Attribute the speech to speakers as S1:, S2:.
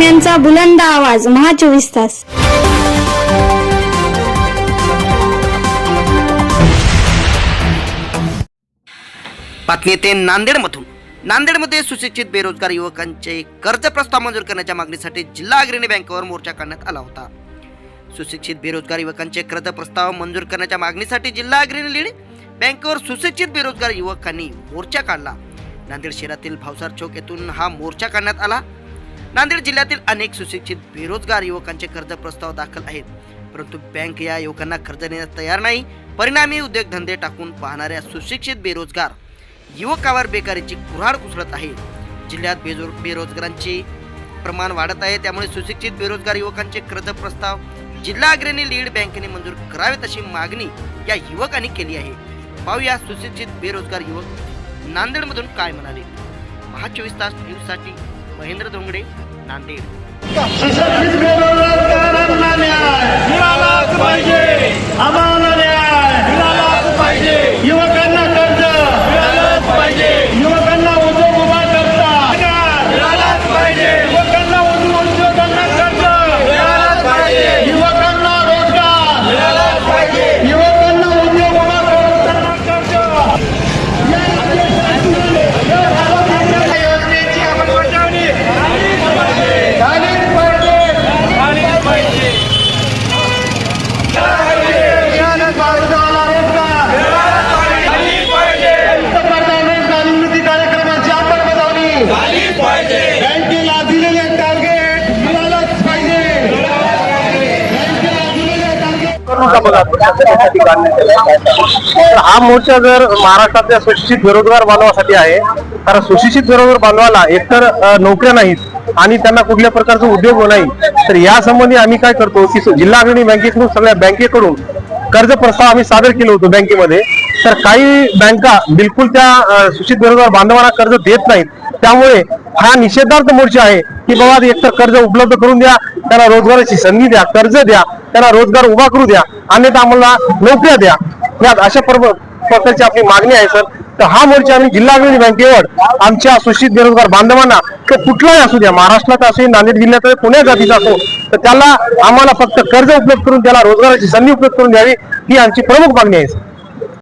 S1: बातम्यांचा बुलंद आवाज महा चोवीस तास.
S2: बातमी येते नांदेडमधून. नांदेडमध्ये सुशिक्षित बेरोजगार युवकांचे कर्ज प्रस्ताव मंजूर करण्याच्या मागणीसाठी जिल्हा अग्रणी बँकेवर मोर्चा काढण्यात आला होता. सुशिक्षित बेरोजगार युवकांचे कर्ज प्रस्ताव मंजूर करण्याच्या मागणीसाठी जिल्हा अग्रणी लीड बँकेवर सुशिक्षित बेरोजगार युवकांनी मोर्चा काढला. नांदेड शहरातील भावसार चौक येथून हा मोर्चा काढण्यात आला. नांदेड जिल्ह्यातील अनेक सुशिक्षित बेरोजगार युवकांचे कर्ज प्रस्ताव दाखल आहेत. परंतु बँक या युवकांना कर्ज देण्यास तयार नाही. परिणामी उद्योगधंदे टाकून पाहणाऱ्या सुशिक्षित बेरोजगार युवकावर बेकारीची कुऱ्हाड कुसळत आहे. जिल्ह्यात बेजो बेरोजगारांचे प्रमाण वाढत आहे. त्यामुळे सुशिक्षित बेरोजगार युवकांचे कर्ज प्रस्ताव जिल्हा अग्रणी लीड बँकेने मंजूर करावेत अशी मागणी या युवकांनी केली आहे. पाहूया सुशिक्षित बेरोजगार युवक नांदेडमधून काय म्हणाले. महा चोवीस तास न्यूजसाठी महेंद्र धोंगडे नांदेड.
S3: पाहिजे
S4: बँकेला दिलेले टार्गेट मिळालंच पाहिजे.
S5: हा मोर्चा जर महाराष्ट्रातल्या सुशिक्षित बेरोजगार बांधवासाठी आहे तर सुशिक्षित बेरोजगार बांधवाला एकतर नोकऱ्या नाहीत आणि त्यांना कुठल्या प्रकारचा उद्योग नाही तर या संबंधी आम्ही काय करतो की जिल्हा अग्रणी बँकेकडून सगळ्या बँकेकडून कर्ज प्रस्ताव आम्ही सादर केलं होतो बँकेमध्ये. तर काही बँका बिलकुल त्या सुशित बेरोजगार बांधवांना कर्ज देत नाहीत. त्यामुळे हा निषेधार्थ मोर्चा आहे की बाबा एकतर कर्ज उपलब्ध करून द्या त्यांना रोजगाराची संधी द्या कर्ज द्या त्यांना रोजगार उभा करू द्या अन्यथा आम्हाला नोकऱ्या द्या. यात अशा प्रकारची आपली मागणी आहे सर. तर हा मोर्चा आम्ही जिल्हा अग्रणी बँकेवर आमच्या सुशिक्षित बेरोजगार बांधवांना तो कुठलाही असू द्या महाराष्ट्रात असो नांदेड जिल्ह्यात पुण्या जातीचा असो तर त्याला आम्हाला फक्त कर्ज उपलब्ध करून त्याला रोजगाराची संधी उपलब्ध करून द्यावी ही आमची प्रमुख मागणी आहे सर.